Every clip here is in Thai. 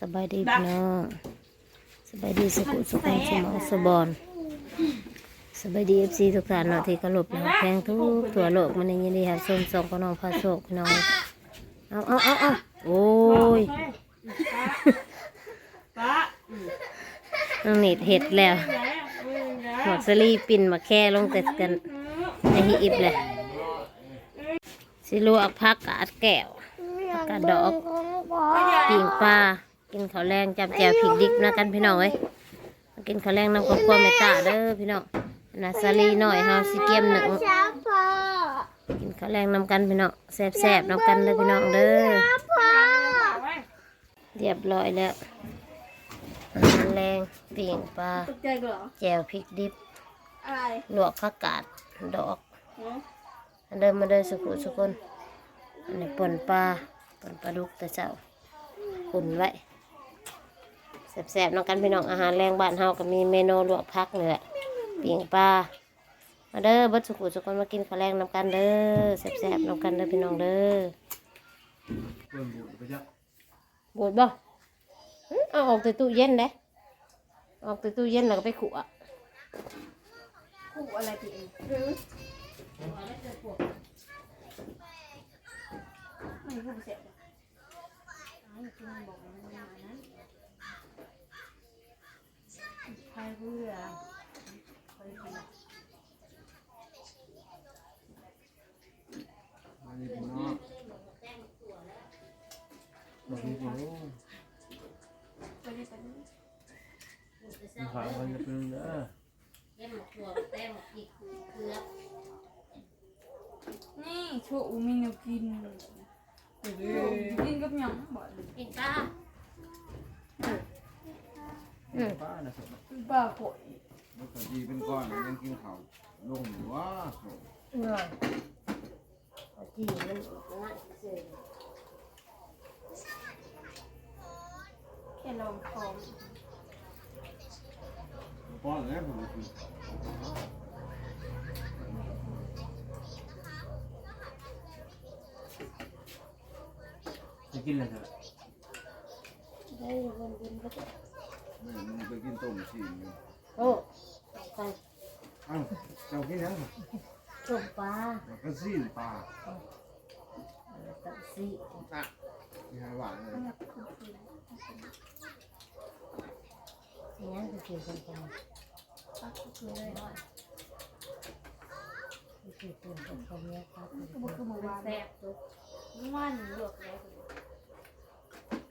สบายดีพี่น้องสบายดีสุขุสุขของสมองสบอนสบายดีเอฟซีทุกท่านเนาะที่เคารพนะแพงทุกทั่วโลกมันยินดีครับส้มสองพี่น้องพาโชคพี่น้องเอาเอาเอาเอาโอ้ยป้าน้องนิดเห็ดแล้วหมอกสลีปิ่นมาแค่ลงแต่กันในหีบเลยสิลวกพักกาดแก้วผักกาดดอกปิ่งปลา กินข้าวแรงจำแจวผิกดิบนะกันพี่น้องเอ้ยกินข้าวแรงน้ำกับกลัวแม่ตาเด้อพี่น้องนาสลีหน่อยเฮาสิเกียมหนึ่งกินข้าวแรงน้ำกันพี่น้องแซ่บๆน้ำกันเด้อพี่น้องเด้อเรียบร้อยแล้วแรงปิ่งปลาตกใจกูเหรอแจวพริกดิบอะไรลวกผักกาดดอกอันเดิมมาเดินสุกุสุคนอันนี้ปนปลาปนปลาดุกแต่เจ้าขุนไว้ แซ่บๆน้องกันพี่น้องอาหารแรงบ้านเฮาก็มีเมนูลวกผักนี่แหละปิ่งปลามาเด้อเบัดสุกุสุคนมากินข้าวแรงน้ำกันเด้อแซ่บๆน้ำกันเด้อพี่น้องเด้อเพิ่มบุญไปจ้ะบดบ่อื้อเอาออกจากตู้เย็นเด้ออกจากตู้เย็นแล้วก็ไปขัวคู่อะไรพี่เองไม่คู่เสร็ จใครเพื่อมาดีพี่น้องบอกพี่พี่น้องไปดิไปดิมีขายวันจะเป็นเด้อเย็นหมกถั่วแต้มพริกเกลือนี่โชว์อูมินกินกินกับหยังบ่อยปิ่งปลาอืม ป้าน่ะสิป้าโผล่มันก็ดีเป็นก้อนยังกินข้าวลงหรือว่าหน่ยจีมันง่ายเสียแค่ลองคอมป้อนแล้วผมกินจะกินอะไรเถอะได้เงินกินก็ จะแม่มึงไปกินต้มสิโอ้ไปเอ้าเจ้ากินยังต้มปลาแล้วก็ซีนปลาตัดซีอะที่ให้หวานเลยอย่างนี้คือกินกันไปปักคือเลยคือกินกันไปเนี่ยครับก็บอกคือหมู่บ้านแซ่บตุ๊กมันหลวกแล้ว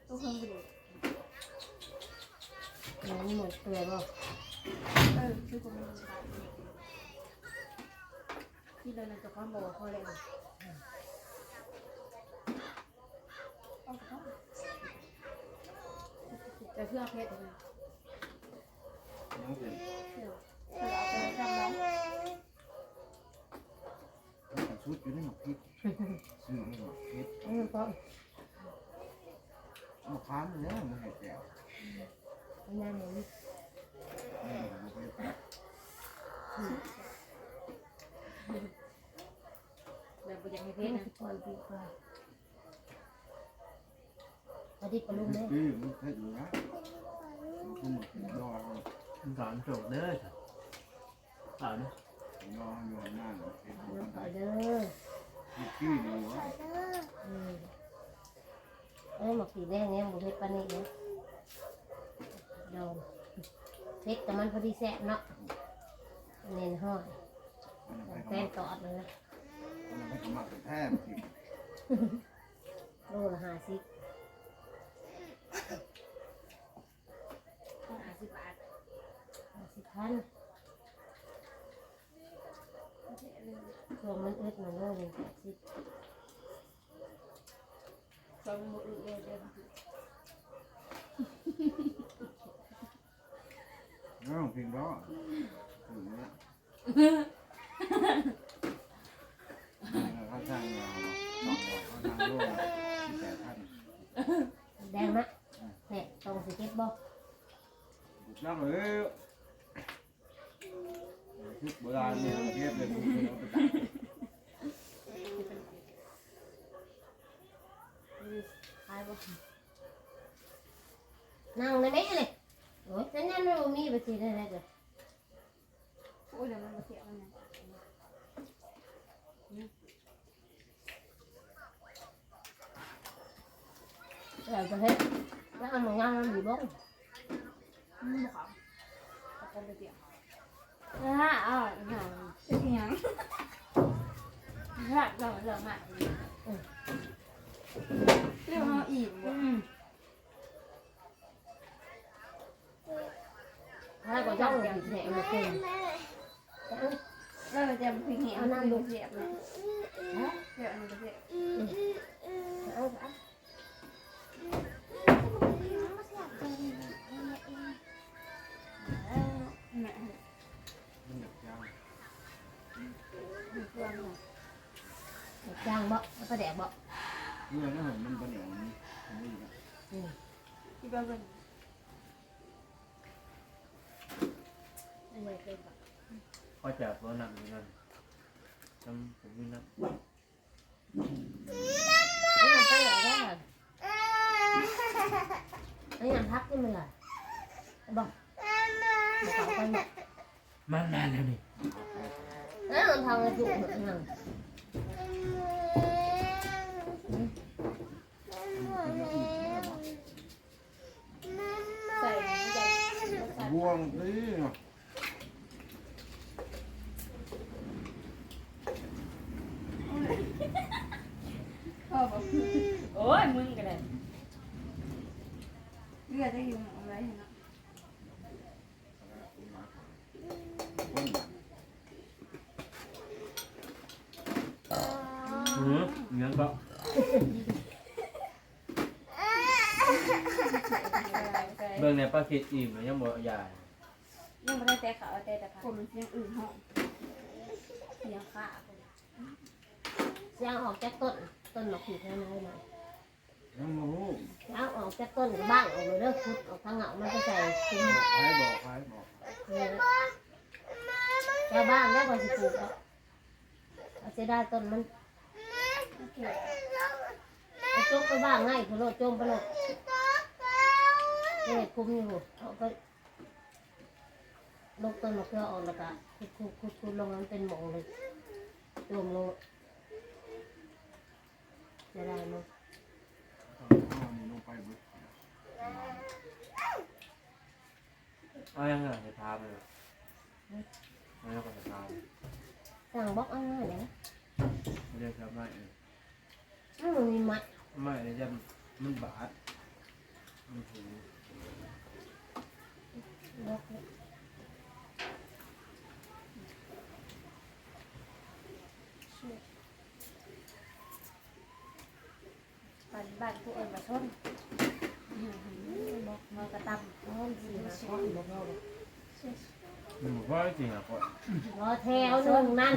ตัวเพิ่มไปเลย น้ำหมดเกลือบ่เออคือคนมันที่เราจะข้ามบอกว่าเขาเลยจะเพื่อเพชรเลยยังเป็นเออเอาไปทำแล้วชุดอยู่ในหมกพริกซื้อในหมกพริกอืมเพราะเอาค้านเลยนะมันเห็ดแก้ว น้ำมันนี่ผมไปแบบอยากให้เพชรนะปล่อยปีกปลาพอดีปลาลูกเนี่ยดื้อมันเผ็ดอยู่นะมันคือหมกดองสอนจบเด้อจ้ะสอนดองอยู่หน้าเผ็ดอยู่น้ำปข้าลางในเด้อมีกี้ดีวะอืมเอ้ยหมกสีแดงเนี่ยหมูเพชรปลานี่เนี่ย ดองเพชรแต่มันพอดีแซ่บเนาะเน้นห้อยมันไปแฟก็นตอดเลยนะมันไปก็มักแท้จริงโลละห้าสิบห้าสิบบาทห้าสิบพันช่วงมันอึดมันโลหนึ่งแปดสิบเราหมดเลยเลย น้องพิงร้อถึงเนี้ยเขาจ้างเราสองร้อยเขาจ้างร่วมที่แปดพันแดงมะเนี่ยตรงสิเก็บบ่น้ำเลยชุดโบราณเนี่ยเทียบเลยผมเอาไปตัดขายบ่ โอ้ยฉันยังไม่รู้มีไปทีได้เลยเลยโอ้ยเดี๋ยวมันมาเสียมันนะเราจะเฮ็ดแล้วเอามางานมันอยู่บ้างมันบอกเขาเอาคนไปเสียนะฮะอ้าวนะฮะเสียยังนะฮะเราเรามาเรื่องแหนมาเป็นแล้วมันจะพิงเหวนั่งเสียบเลยเสียบมันจะเสียบเอาไปแม่มันอยากยาวมี เครื่องเลยจ้างบ่แล้วก็แดกบ่เมื่อนั้นมันเป็นอย่างนี้ผมไม่รู้ ที่บ้านเป็น อันนี้เป็นบ่ ก็จะบ่นำอยู่นั่นทำผมมีน้ำนี่มันไปไหนได้อันนี้พักนี่มันล่ะบ่บ่เขาไปบ่ มันนานแล้วนี่ เอ้ามันทำกระจุกเหมือนกัน ใส่ใส่ใส่ บวงนี่เนาะ พ่อบอกโอ้ยมึงกันเลยเลือดได้อยู่อะไรเห็นไหม หื อเงี้ยก็เบิ่งในป้าคิดอิ่มยังบ่ใหญ่ยังไม่ได้แต่ขาแต่แต่คนมันเสียงอื่นห้องเสียงขาย่างออกจากต้นต้นหมากผีน้อยหน่อยยังมารู้ย่างออกจากต้นบ้างออกมาเด้อขุดออกทางเหงามันจะใส่ถุงใครบอกใครบอกชาวบ้านแล้วก็สิปลูกเอาเสียดายต้นมัน จกไปบ้างง่ายเขาโลดจมไปโลดนี่คุมอยู่เขาก็ลกต้นมะเขือออกแล้วก็คุดคุดคุดคุดลงมันเป็นหมองเลยรวมลงเสียดายมั้งเอานี่ลงไปบึกเอายังไงจะทาไปเลยเอายังก็จะทาสั่งบล็อกเอาง่ายเลยนะเรียกครับไม่อ้า วมันมีมัดไม่เดี๋ยวจะมันบาดมันถูบล็อกบ้านบ้านผู้เอ็นมาชนบล็อกมากระตับอ้อมสีมาข้อบอกเราบอกมันบอกว่าจริงอะก็รอแถวหนึ่งนั่น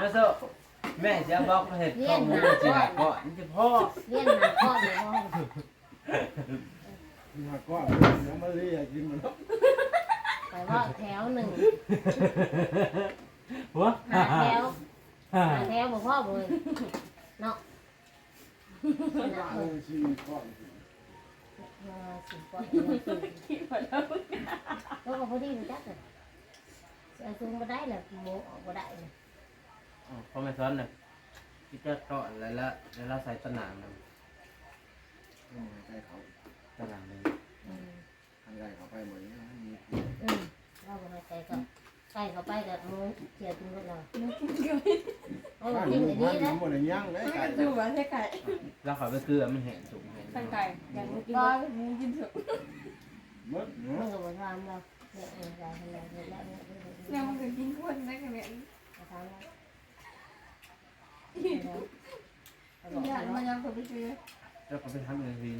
แล้วโซ่ แม่จะบอกเห็ดข้อมูลจริงอะก็นี่จะพ่อเลี้ยนหาข้อเลยพ่อมาก้อนยังมาเรียกกินมันไปว่าแถวหนึ่งหัวหาแถวหาแถวบอกพ่อบ่เลยเนาะว่าเออชีก้อนมาสิบปอนด์คิดว่าแล้วก็พอดีมันจักเลยเสียซูมก็ได้แหละโมออกก็ได้เลย พอไม่ซ้อนน่ะที่จะเกาะแล้วละแล้วเราใส่ตะหนามนะต้องมาใกล้เขาตะหนามเลยอืมทางใกล้เขาไปหมดนี้มีอืมเราก็ไม่ใจก็ใกล้เข้าไปกับโมเสียจริงก็เรานึกกินเกี่ยวเอาบ้านจริงหเลมู่ยบ้าดีนนะหมดยังเลยไก่ดูว่าใช่ไก่แล้วเขาไปเกลือมันแห้งสุกแห้งตั้งไก่อย่างมึงกินมึงกินเถอะมดมัเนาะนก็บอกทำเราเนี่ยเออเราทำเราเสร็จแล้วเนี่ยเออเนี่ยมึงกินคนได้กันเนี่ยเราทำแล้วอยา กมายังคนไปซื้อแล้วเขาไปทำอย่างนี้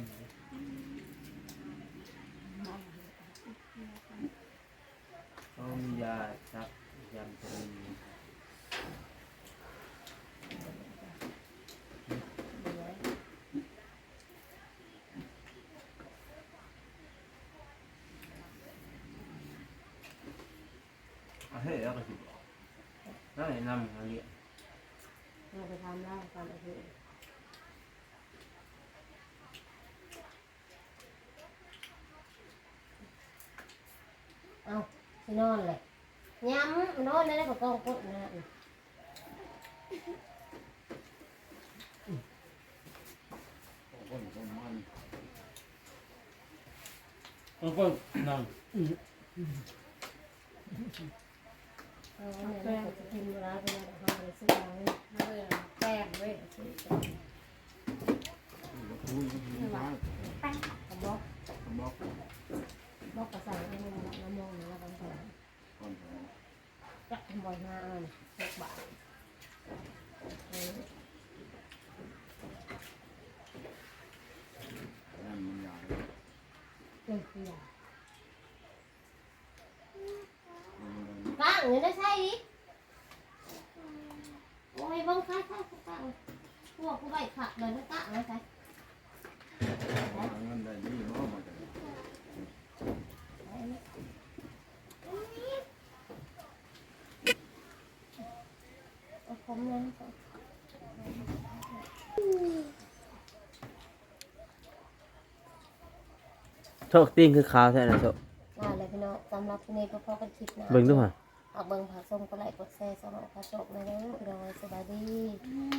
เขามียาชักยำตัวนี้เอาให้แล้วก็สิบอกแล้วแนนำเขาเรียก เราไปทำได้ตอนอาทิตเอาสินอนเลยย้ำมันนอนได้ก็กองกุ้งนะเพิ่นก็มันเพิ่นนั่ง เอาเนี่ยเราจะกินเวลาไปแล้วเราไปซื้อเอามาเลยแป้งเว้ยซื้อแป้งคุยกันทีนแป้งกะบอกบอกบอกกระใส่ในน้ำมองแล้วกันเถอะก่อนจับบ่อยมากเลยหกบาทนั่นมันใหญ่เออคืออยาง มัน ก้างเงินได้ใช่ดิโอ้ยบังคับคับก้างพวกกูใบขับเลยนะก้างนะใช่หาเงินได้ดีเนาะมันจะเอาผมเลยโชคติ้งคือขาวแท้นะโชคว่าอะไรพี่น้องสำหรับที่นี่ก็พอกันคลิปหนะเบิ่ง ดูห่ะเอาเบิ่งผักส้มก็ไลค์กดแชร์สำหรับผักโชคเลยนะพี่น้องสวัสดี